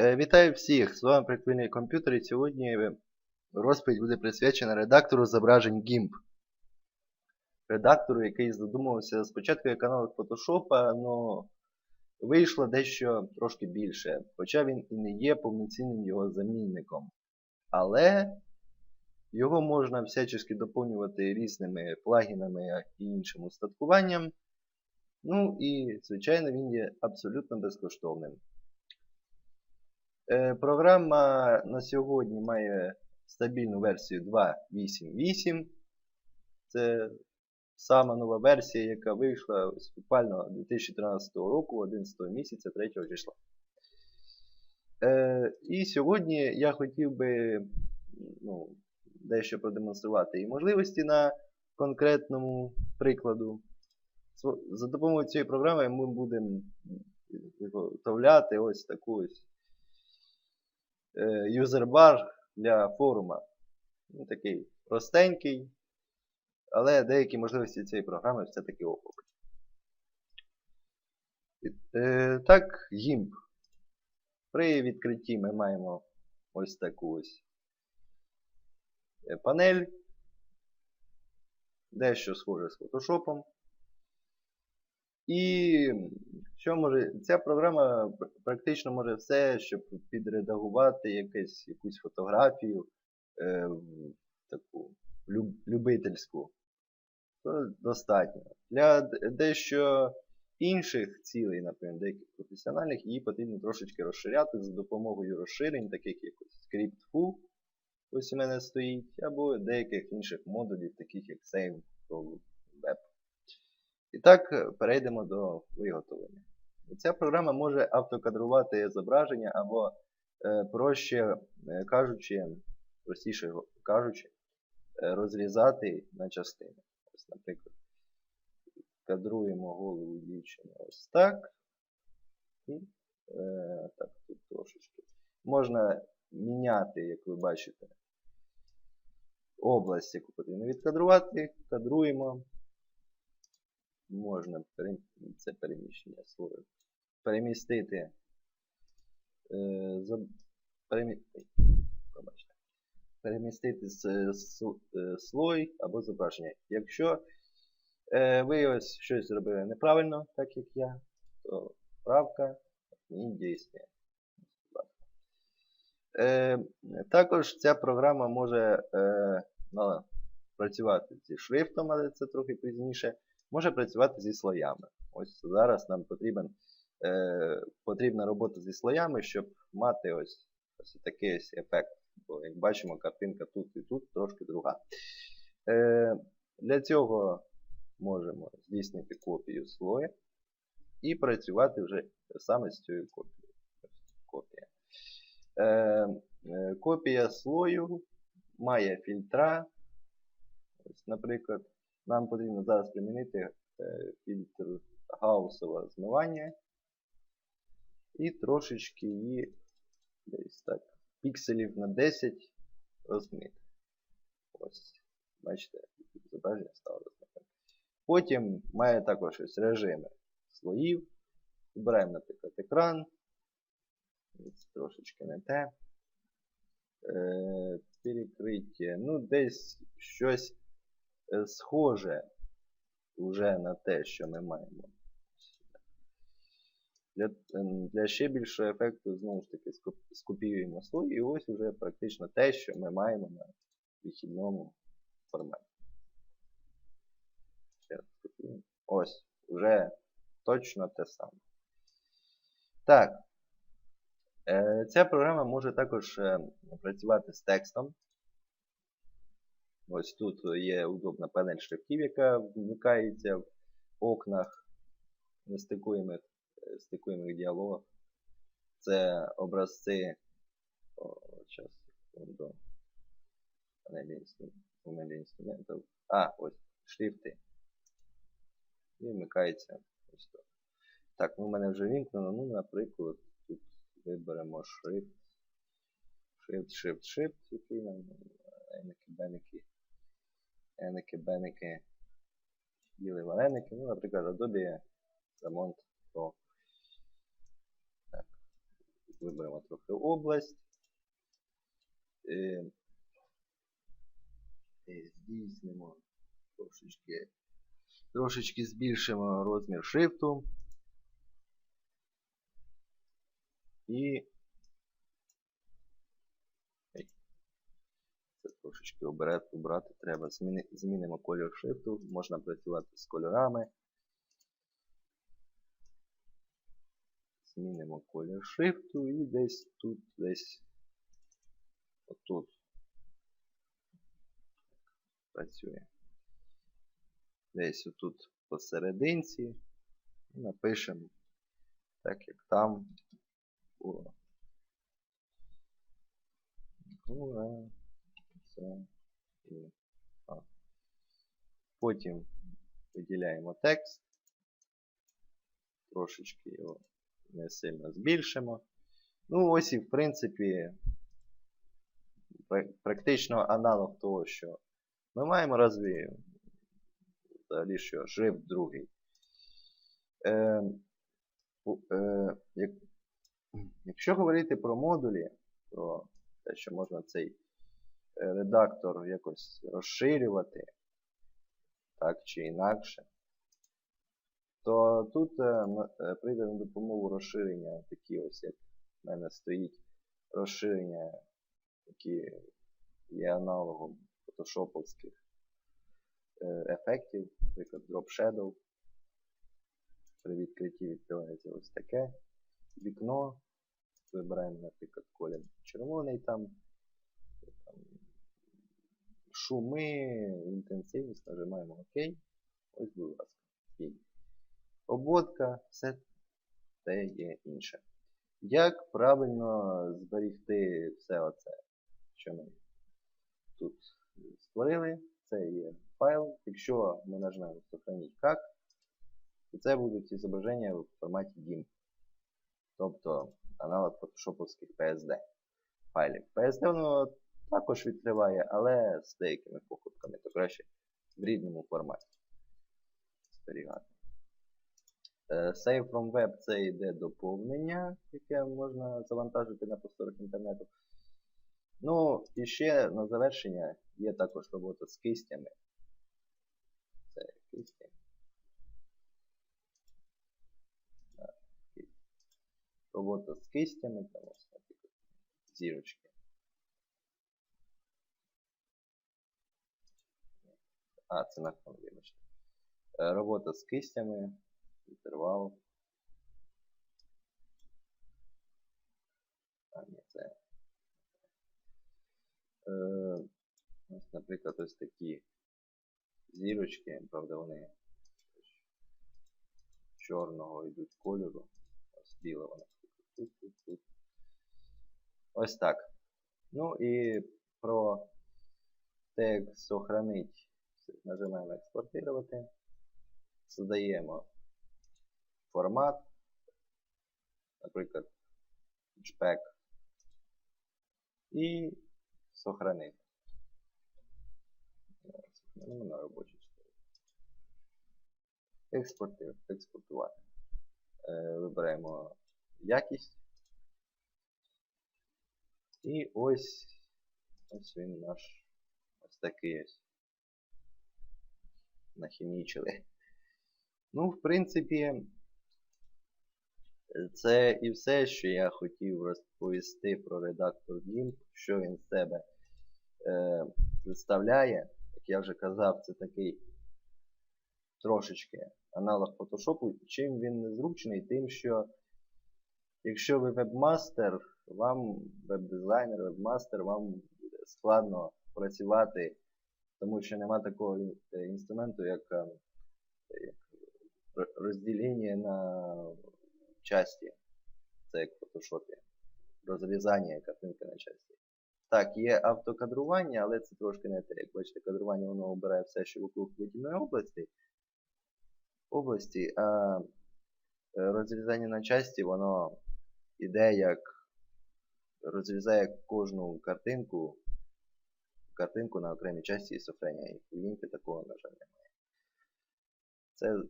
Е, Вітаю всіх! З вами Приквільний комп'ютер і сьогодні розповідь буде присвячена редактору зображень GIMP. Редактору, який задумувався спочатку як аналог Photoshop, але вийшло дещо трошки більше. Хоча він і не є повноцінним його замінником. Але його можна всячески доповнювати різними плагінами і іншим устаткуванням. Ну і, звичайно, він є абсолютно безкоштовним. Е, Програма на сьогодні має стабільну версію 2.8.8. Це сама нова версія, яка вийшла ось буквально 2013 року, 11 місяця 3 числа. Е, І сьогодні я хотів би ну, дещо продемонструвати і можливості на конкретному прикладу. За допомогою цієї програми ми будемо виготовляти ось таку ось юзербар для форума. Ну, Такий простенький, але деякі можливості цієї програми все-таки охоплять. Так, GIMP. При відкритті ми маємо ось таку ось панель. Дещо схоже з Photoshop. І що може, ця програма практично може все, щоб підредагувати якесь, якусь фотографію е, таку люб, любительську. То достатньо. Для дещо інших цілей, наприклад, деяких професіональних, її потрібно трошечки розширяти за допомогою розширень, таких як Script-Fu, ось у мене стоїть, або деяких інших модулів, таких як Save Web. І так, перейдемо до виготовлення. Ця програма може автокадрувати зображення або, е, проще кажучи, простіше кажучи, розрізати на частини. Ось, Наприклад, кадруємо голову дівчини ось так. І е, так, тут трошечки. Можна міняти, як ви бачите, область, яку потрібно відкадрувати. Кадруємо можна це переміщення слою перемістити е, за, перемі, пробачте, перемістити з, з, з, слой або зображення. Якщо е, ви ось щось зробили неправильно, так як я, то правка не дійсне. Е, також ця програма може е, ну, працювати зі шрифтом, але це трохи пізніше може працювати зі слоями. Ось зараз нам потрібен, е, потрібна робота зі слоями, щоб мати ось ось такий ось ефект. Бо, як бачимо, картинка тут і тут трошки друга. Е, Для цього можемо здійснити копію слоя і працювати вже саме з цією копією. Копія. Е, е, Копія слою має фільтра. Ось, Наприклад, нам потрібно зараз примінити е, фільтр гаусового змивання і трошечки її десь так, пікселів на 10 розмити. Ось, бачите, зображення стало розмите. Потім має також ось режими слоїв. Вибираємо, наприклад, екран. Ось трошечки не те. Е, перекриття. Ну, десь щось схоже вже на те, що ми маємо. Для для ще більшого ефекту, знову ж таки, скопіюємо слой, і ось вже практично те, що ми маємо на вихідному форматі. Ось, вже точно те саме. Так. Ця програма може також працювати з текстом. Ось тут є удобна панель шрифтів, яка вмикається в окнах нестикуємих стикуємих діалогах. Це образці о, зараз, секунду. Панелі інструментів. А, ось, шрифти. І вмикається ось тут. Так, ну в мене вже вімкнено. Ну, наприклад, тут виберемо шрифт. Шрифт, шрифт, шрифт, який нам еники-беники еники-беники, їли вареники. Ну, наприклад, Adobe Remont Pro. Так. виберемо трохи область. Е, і здійснимо трошечки, трошечки збільшимо розмір шрифту. І Ей. це трошечки обрати, убрати треба. Зміни, змінимо колір шрифту, можна працювати з кольорами. Змінимо колір шрифту і десь тут, десь отут працює. Десь отут посерединці напишемо так, як там було. Ура. А. Потім виділяємо текст. Трошечки його не сильно збільшимо. Ну, ось і в принципі практично аналог того, що ми маємо разві взагалі що шрифт другий. Е, е, як, Якщо говорити про модулі, про те, що можна цей редактор якось розширювати, так чи інакше, то тут е, е, прийде на допомогу розширення такі ось, як в мене стоїть розширення, які є аналогом фотошоповських ефектів, наприклад, Drop Shadow. При відкритті відкривається ось таке вікно. Вибираємо, наприклад, колір червоний там шуми, інтенсивність, нажимаємо ОК. Ось, будь ласка. І обводка, все те є інше. Як правильно зберігти все оце, що ми тут створили? Це є файл. Якщо ми нажмемо Сохраніть как, то це будуть зображення в форматі GIMP. Тобто аналог фотошоповських PSD файлів. PSD воно також відкриває, але з деякими покупками, то краще в рідному форматі зберігати. Е, Save from Web це йде доповнення, яке можна завантажити на просторах інтернету. Ну, і ще на завершення є також робота з кистями. Це кисті. Робота з кистями, там ось, наприклад, зірочки. А, це на фон, вибачте. Е, робота з кистями, інтервал. А, ні, це. Е, ось, наприклад, ось такі зірочки, правда, вони чорного йдуть кольору, ось біле вона тут, тут, тут. Ось так. Ну і про те, як сохранить, нажимаємо експортувати, задаємо формат, наприклад, JPEG і сохранити. Ну, на робочій стороні. Експортувати. Е, вибираємо якість. І ось ось він наш ось такий ось. Нахімічили. Ну, в принципі, це і все, що я хотів розповісти про редактор GIMP, що він з себе е, представляє. Як я вже казав, це такий трошечки аналог Photoshop. Чим він незручний, тим, що якщо ви вебмастер, вам веб-дизайнер, вебмастер, вам складно працювати, тому що нема такого інструменту, як, е, як розділення на часті. Це як в фотошопі. Розрізання картинки на часті. Так, є автокадрування, але це трошки не те. Як бачите, кадрування воно обирає все, що вокруг видільної області. області, А е, розрізання на часті, воно іде як розрізає кожну картинку картинку на окремі часті і сохраняє лінки такого, на жаль, немає. Це,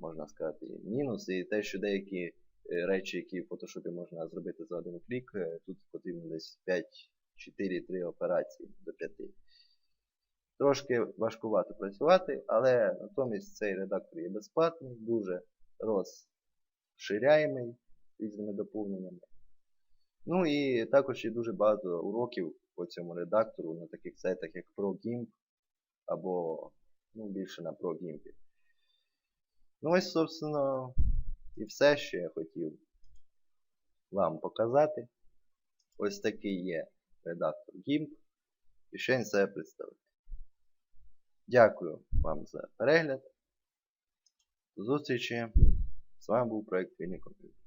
можна сказати, мінус. І те, що деякі е, речі, які в Photoshop можна зробити за один клік. Е, Тут потрібно десь 5, 4-3 операції до 5. Трошки важкувато працювати, але натомість цей редактор є безплатний, дуже розширяємий різними доповненнями. Ну і також є дуже багато уроків по цьому редактору на таких сайтах, як ProGimp або ну, більше на ProGimp. Ну ось, собственно, і все, що я хотів вам показати. Ось такий є редактор GIMP. І що він себе представить. Дякую вам за перегляд. До зустрічі. З вами був проект Вільний комп'ютер.